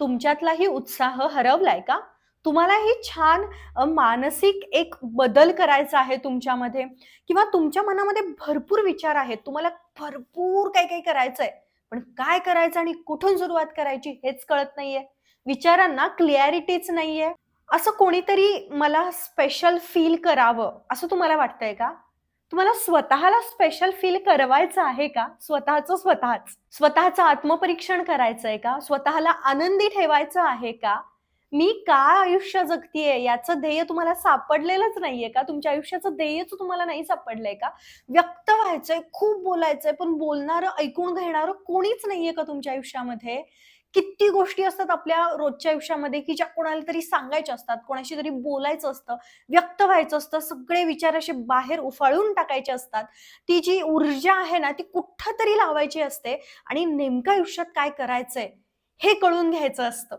तुमच्यातलाही उत्साह हरवलाय का? तुम्हालाही छान मानसिक एक बदल करायचा आहे तुमच्यामध्ये? किंवा तुमच्या मनामध्ये भरपूर विचार आहेत तुम्हाला भरपूर काही काही करायचंय पण काय करायचं आणि कुठून सुरुवात करायची हेच कळत नाहीये. विचारांना क्लिअरिटीच नाहीये. असं कोणीतरी मला स्पेशल फील करावं असं तुम्हाला वाटतंय का? तुम्हाला स्वतःला स्पेशल फील करवायचं आहे का? स्वतःचं स्वतःच. स्वतःचं आत्मपरीक्षण करायचंय का? स्वतःला आनंदी ठेवायचं आहे का? मी का आयुष्य जगतीये? याचं ध्येय तुम्हाला सापडलेलंच नाहीये का? तुमच्या आयुष्याचं ध्येयच तुम्हाला नाही सापडलंय का? व्यक्त व्हायचंय खूप बोलायचंय पण बोलणारं ऐकून घेणारं कोणीच नाहीये का तुमच्या आयुष्यामध्ये? किती गोष्टी असतात आपल्या रोजच्या आयुष्यामध्ये की ज्या कोणाला तरी सांगायच्या असतात कोणाशी तरी बोलायचं असतं व्यक्त व्हायचं असतं सगळे विचार असे बाहेर उफाळून टाकायचे असतात. ती जी ऊर्जा आहे ना ती कुठं तरी लावायची असते आणि नेमकं आयुष्यात काय करायचंय हे कळून घ्यायचं असतं.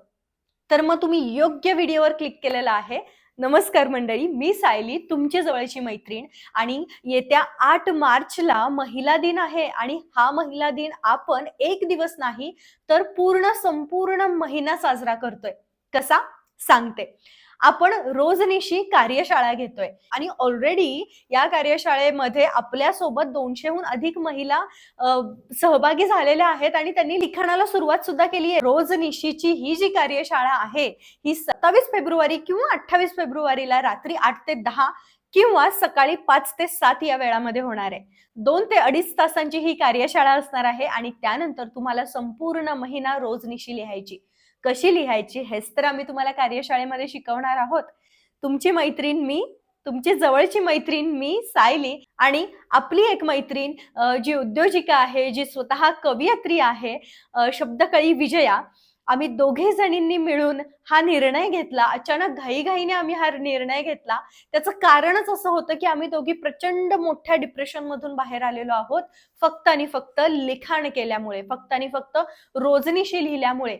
तर मग तुम्ही योग्य व्हिडिओवर क्लिक केलेला आहे. नमस्कार मंडळी मी सायली तुमची जवळची मैत्रीण आणि येत्या आठ मार्चला महिला दिन आहे आणि हा महिला दिन आपण एक दिवस नाही तर पूर्ण संपूर्ण महिना साजरा करतोय. कसा? सांगते. आपण रोजनिशी कार्यशाळा घेतोय. आणि ऑलरेडी या कार्यशाळेमध्ये आपल्यासोबत दोनशेहून अधिक महिला सहभागी झालेल्या आहेत आणि त्यांनी लिखाणाला सुरुवात सुद्धा केली आहे रोजनिशीची ही जी कार्यशाळा आहे ही सत्तावीस फेब्रुवारी किंवा अठ्ठावीस फेब्रुवारीला रात्री आठ ते दहा किंवा सकाळी पाच ते सात या वेळामध्ये होणार आहे. दोन ते अडीच तासांची ही कार्यशाळा असणार आहे आणि त्यानंतर तुम्हाला संपूर्ण महिना रोजनिशी लिहायची. कशी लिहायची हेच तर आम्ही तुम्हाला कार्यशाळेमध्ये शिकवणार आहोत. तुमची मैत्रीण मी तुमची जवळची मैत्रीण मी सायली आणि आपली एक मैत्रीण जी उद्योजिका आहे जी स्वतः कवयित्री आहे शब्दकळी विजया. आम्ही दोघे जणींनी मिळून हा निर्णय घेतला. अचानक घाईघाईने आम्ही हा निर्णय घेतला. त्याचं कारणच असं होतं की आम्ही दोघी प्रचंड मोठ्या डिप्रेशन मधून बाहेर आलेलो आहोत. फक्त आणि फक्त लिखाण केल्यामुळे फक्त आणि फक्त रोजनीशी लिहिल्यामुळे.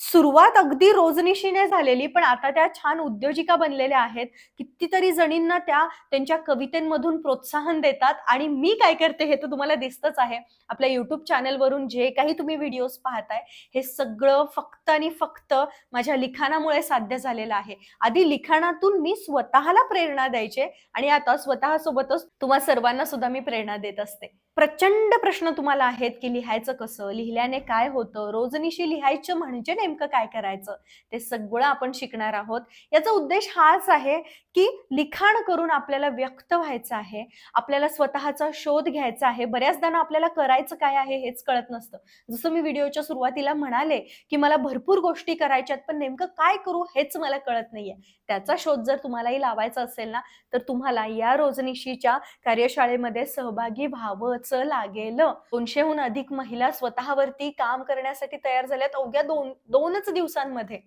सुरुवात अगदी रोजनिशीने झालेली पण आता त्या छान उद्योजिका बनलेल्या आहेत. कितीतरी जणींना त्या त्यांच्या कवितेंमधून प्रोत्साहन देतात. आणि मी काय करते हे तर तुम्हाला दिसतच आहे. आपल्या युट्यूब चॅनलवरून जे काही तुम्ही व्हिडिओज पाहताय हे सगळं फक्त आणि फक्त माझ्या लिखाणामुळे साध्य झालेलं आहे. आधी लिखाणातून मी स्वतःला प्रेरणा द्यायचे आणि आता स्वतःसोबतच तुम्हा सर्वांना सुद्धा मी प्रेरणा देत असते. प्रचंड प्रश्न तुम्हाला आहेत की लिहायचं कसं लिहिल्याने काय होतं रोजनिशी लिहायचं म्हणजे नेमकं काय करायचं ते सगळं आपण शिकणार आहोत. याचा उद्देश हाच आहे की लिखाण करून आपल्याला व्यक्त व्हायचं आहे आपल्याला स्वतःचा शोध घ्यायचा आहे बऱ्याचदा ना आपल्याला करायचं काय आहे हेच कळत नसतं. जसं मी व्हिडिओच्या सुरुवातीला म्हणाले की मला भरपूर गोष्टी करायच्यात पण नेमकं काय करू हेच मला कळत नाहीये. त्याचा शोध जर तुम्हालाही लावायचा असेल ना तर तुम्हाला या रोजनिशीच्या कार्यशाळेमध्ये सहभागी व्हावंच. लागेल. दोनशेहून अधिक महिला स्वतःवरती काम करण्यासाठी तयार झाल्यात अवघ्या दोन दोनच दिवसांमध्ये.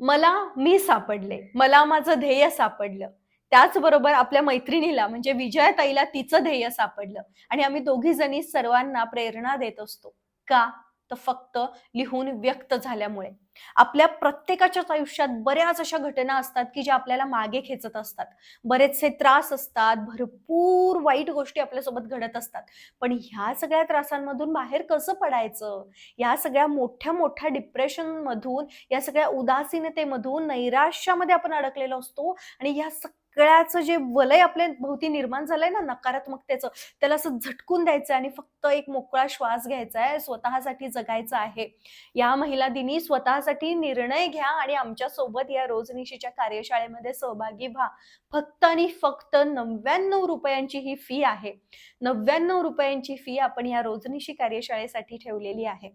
मला मी सापडले. मला माझं ध्येय सापडलं. त्याचबरोबर आपल्या मैत्रिणीला म्हणजे विजयाताईला तिचं ध्येय सापडलं. आणि आम्ही दोघी जणी सर्वांना प्रेरणा देत असतो. का? तर फक्त लिहून व्यक्त झाल्यामुळे. आपल्या प्रत्येकाच्याच आयुष्यात बऱ्याच अशा घटना असतात की ज्या आपल्याला मागे खेचत असतात. बरेचसे त्रास असतात भरपूर वाईट गोष्टी आपल्यासोबत घडत असतात. पण ह्या सगळ्या त्रासांमधून बाहेर कसं पडायचं? या सगळ्या मोठ्या मोठ्या डिप्रेशन मधून या सगळ्या उदासीनतेमधून नैराश्यामध्ये आपण अडकलेलो असतो आणि या सगळ्याचं जे वलय आपल्या भोवती निर्माण झालंय ना नकारात्मकतेचं त्याला असं झटकून द्यायचं आणि फक्त एक मोकळा श्वास घ्यायचा आहे स्वतःसाठी जगायचं आहे. या महिला दिनी स्वतःसाठी निर्णय घ्या आणि आमच्यासोबत या रोजनिशीच्या कार्यशाळेमध्ये सहभागी व्हा. फक्त आणि फक्त नव्याण्णव रुपयांची ही फी आहे. नव्याण्णव रुपयांची फी आपण या रोजनिशी कार्यशाळेसाठी ठेवलेली आहे.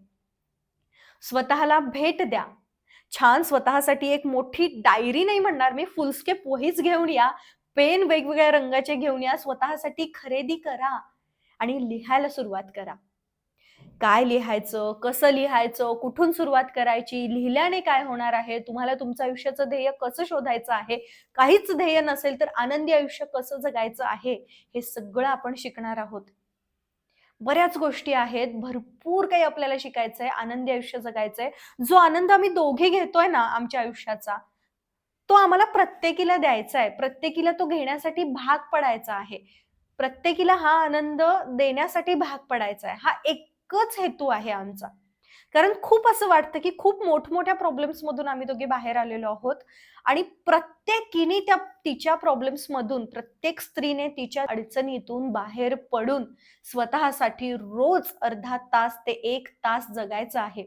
स्वतःला भेट द्या. छान स्वतःसाठी एक मोठी डायरी नाही म्हणणार मी फुलस्केप वहीच घेऊन या पेन वेगवेगळ्या रंगाचे घेऊन या स्वतःसाठी खरेदी करा आणि लिहायला सुरुवात करा. काय लिहायचं कसं लिहायचं कुठून सुरुवात करायची लिहिल्याने काय होणार आहे तुम्हाला तुमचं आयुष्याचं ध्येय कसं शोधायचं आहे काहीच ध्येय नसेल तर आनंदी आयुष्य कसं जगायचं आहे हे सगळं आपण शिकणार आहोत. बऱ्याच गोष्टी आहेत. भरपूर काही आपल्याला शिकायचंय. आनंदी आयुष्य जगायचंय. जो आनंद आम्ही दोघे घेतोय ना आमच्या आयुष्याचा तो आम्हाला प्रत्येकीला द्यायचा आहे प्रत्येकीला तो घेण्यासाठी भाग पडायचा आहे. प्रत्येकीला हा आनंद देण्यासाठी भाग पडायचा आहे हा एकच हेतू आहे आमचा. कारण खूप असं वाटतं की खूप मोठमोठ्या प्रॉब्लेम्समधून आम्ही दोघे बाहेर आलेलो आहोत. आणि प्रत्येकीने त्या तिच्या प्रॉब्लेम्समधून प्रत्येक स्त्रीने तिच्या अडचणीतून बाहेर पडून स्वतःसाठी रोज अर्धा तास ते एक तास जगायचं आहे.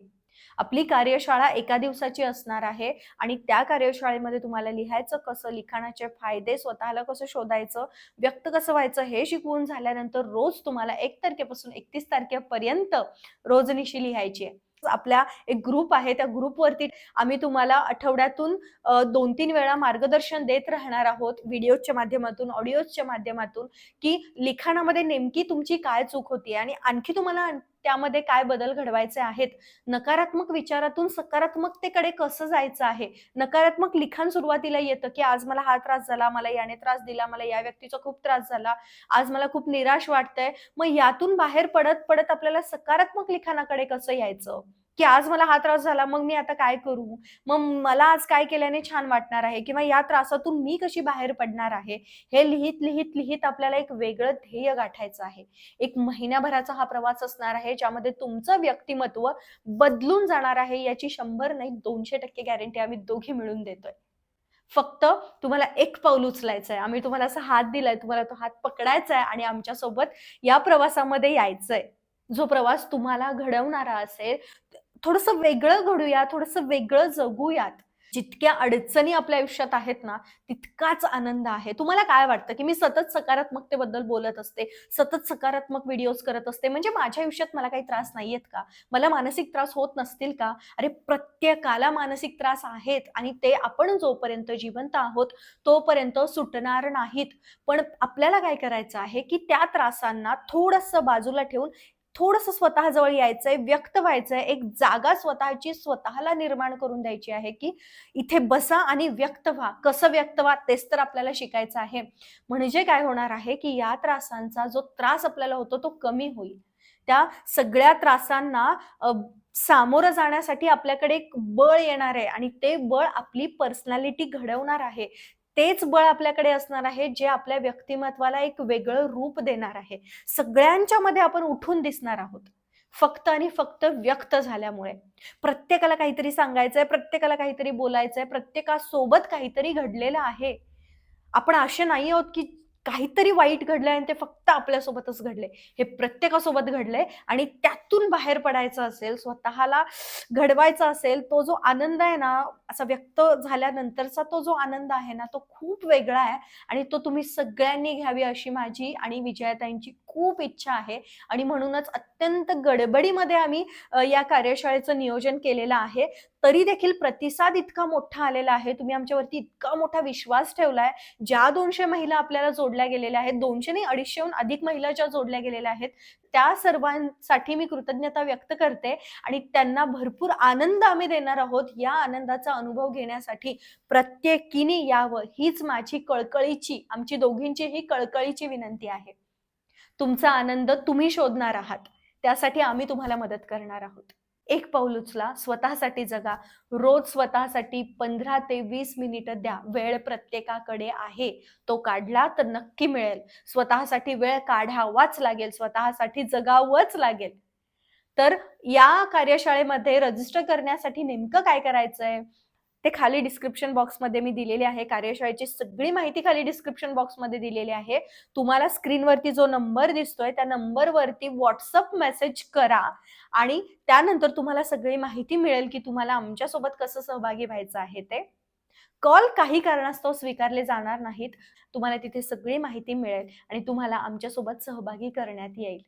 आपली कार्यशाळा एका दिवसाची असणार आहे आणि त्या कार्यशाळेमध्ये तुम्हाला लिहायचं कसं लिखाणाचे फायदे स्वतःला कसं शोधायचं व्यक्त कसं व्हायचं हे शिकवून झाल्यानंतर रोज तुम्हाला एक तारखेपासून एकतीस तारखेपर्यंत रोजनिशी लिहायची आहे. आपल्या एक ग्रुप आहे त्या ग्रुपवरती आम्ही तुम्हाला आठवड्यातून दोन तीन वेळा मार्गदर्शन देत राहणार आहोत व्हिडिओच्या माध्यमातून ऑडिओच्या माध्यमातून की लिखाणामध्ये नेमकी तुमची काय चूक होती आणि आणखी तुम्हाला त्यामध्ये काय बदल घडवायचे आहेत? नकारात्मक विचारातून सकारात्मकतेकडे कसं जायचं आहे? नकारात्मक लिखाण सुरुवातीला येतं की आज मला हा त्रास झाला मला याने त्रास दिला मला या व्यक्तीचा खूप त्रास झाला आज मला खूप निराश वाटतंय. मग यातून बाहेर पडत पडत आपल्याला सकारात्मक लिखाणाकडे कसं यायचं? की आज मला हा त्रास झाला मग मी आता काय करू? मग मला आज काय केल्याने छान वाटणार आहे? किंवा या त्रासातून मी कशी बाहेर पडणार आहे? हे लिहित लिहित लिहित आपल्याला एक वेगळं ध्येय गाठायचं आहे. एक महिन्याभराचा हा प्रवास असणार आहे ज्यामध्ये तुमचं व्यक्तिमत्व बदलून जाणार आहे याची शंभर नाही दोनशे टक्के गॅरंटी आम्ही दोघी मिळून देतोय. फक्त तुम्हाला एक पाऊल उचलायचं आहे आम्ही तुम्हाला असा हात दिलाय तुम्हाला तो हात पकडायचा आहे आणि आमच्यासोबत या प्रवासामध्ये यायचंय. जो प्रवास तुम्हाला घडवणारा असेल थोडस वेगळं घडूया थोडस वेगळं जगूयात. जितक्या अडचणी आपल्या आयुष्यात आहेत ना तितकाच आनंद आहे. तुम्हाला काय वाटतं की मी सतत सकारात्मकतेबद्दल बोलत असते सतत सकारात्मक व्हिडिओज करत असते म्हणजे माझ्या आयुष्यात मला काही त्रास नाहीयेत का? मला मानसिक त्रास होत नसतील का? अरे प्रत्येकाला मानसिक त्रास आहेत आणि ते आपण जोपर्यंत जिवंत आहोत तोपर्यंत सुटणार नाहीत. पण आपल्याला काय करायचं आहे की त्या त्रासांना थोडंसं बाजूला ठेवून थोडस स्वतःजवळ यायचंय व्यक्त व्हायचंय एक जागा स्वतःची स्वतःला निर्माण करून द्यायची आहे की इथे बसा आणि व्यक्त व्हा. कसं व्यक्त व्हा तेच तर आपल्याला शिकायचं आहे. म्हणजे काय होणार आहे की या त्रासांचा जो त्रास आपल्याला होतो तो कमी होईल. त्या सगळ्या त्रासांना सामोरं जाण्यासाठी आपल्याकडे एक बळ येणार आहे आणि ते बळ आपली पर्सनॅलिटी घडवणार आहे. तेच बळ आपल्याकडे असणार आहे जे आपल्या व्यक्तिमत्वाला एक वेगळं रूप देणार आहे. सगळ्यांच्या मध्ये आपण उठून दिसणार आहोत. फक्त आणि फक्त व्यक्त झाल्यामुळे. प्रत्येकाला काहीतरी सांगायचंय प्रत्येकाला काहीतरी बोलायचंय प्रत्येकासोबत काहीतरी घडलेलं आहे. आपण असे नाही आहोत की काहीतरी वाईट घडलंय आणि ते फक्त आपल्यासोबतच घडले हे प्रत्येकासोबत घडलंय आणि त्यातून बाहेर पडायचं असेल स्वतःला घडवायचा असेल तो जो आनंद आहे ना असा व्यक्त झाल्यानंतरचा तो जो आनंद आहे ना तो खूप वेगळा आहे आणि तो तुम्ही सगळ्यांनी घ्यावी अशी माझी आणि विजयाताईंची खूप इच्छा आहे. आणि म्हणूनच अत्यंत गडबडीमध्ये आम्ही या कार्यशाळेचं नियोजन केलेलं आहे. तरी देखील प्रतिसाद इतका मोठा आलेला आहे. तुम्ही आमच्यावरती इतका मोठा विश्वास ठेवलाय. ज्या दोनशे महिला आपल्याला जोडल्या गेलेल्या आहेत दोनशे नाही अडीचशेहून अधिक महिला ज्या जोडल्या गेलेल्या आहेत त्या सर्वांसाठी मी कृतज्ञता व्यक्त करते आणि त्यांना भरपूर आनंद आम्ही देणार आहोत. या आनंदाचा अनुभव घेण्यासाठी प्रत्येकीने यावं हीच माझी कळकळीची आमची दोघींची ही कळकळीची विनंती आहे. तुमचा आनंद तुम्ही शोधणार आहात. त्यासाठी आम्ही तुम्हाला मदत करणार आहोत. एक पाऊल उचला स्वतःसाठी जगा. रोज स्वतःसाठी पंधरा ते वीस मिनिटं द्या. वेळ प्रत्येकाकडे आहे. तो काढला तर नक्की मिळेल. स्वतःसाठी वेळ काढावाच लागेल. स्वतःसाठी जगावंच लागेल. तर या कार्यशाळेमध्ये रजिस्टर करण्यासाठी नेमकं काय करायचंय? ते खाली डिस्क्रिप्शन बॉक्समध्ये मी दिलेले आहे. कार्यशाळेची सगळी माहिती खाली डिस्क्रिप्शन बॉक्समध्ये दिलेली आहे. तुम्हाला स्क्रीनवरती जो नंबर दिसतोय त्या नंबरवरती व्हॉट्सअप मेसेज करा आणि त्यानंतर तुम्हाला सगळी माहिती मिळेल की तुम्हाला आमच्यासोबत कसं सहभागी व्हायचं आहे ते. कॉल काही कारणास्तव स्वीकारले जाणार नाहीत. तुम्हाला तिथे सगळी माहिती मिळेल आणि तुम्हाला आमच्यासोबत सहभागी करण्यात येईल.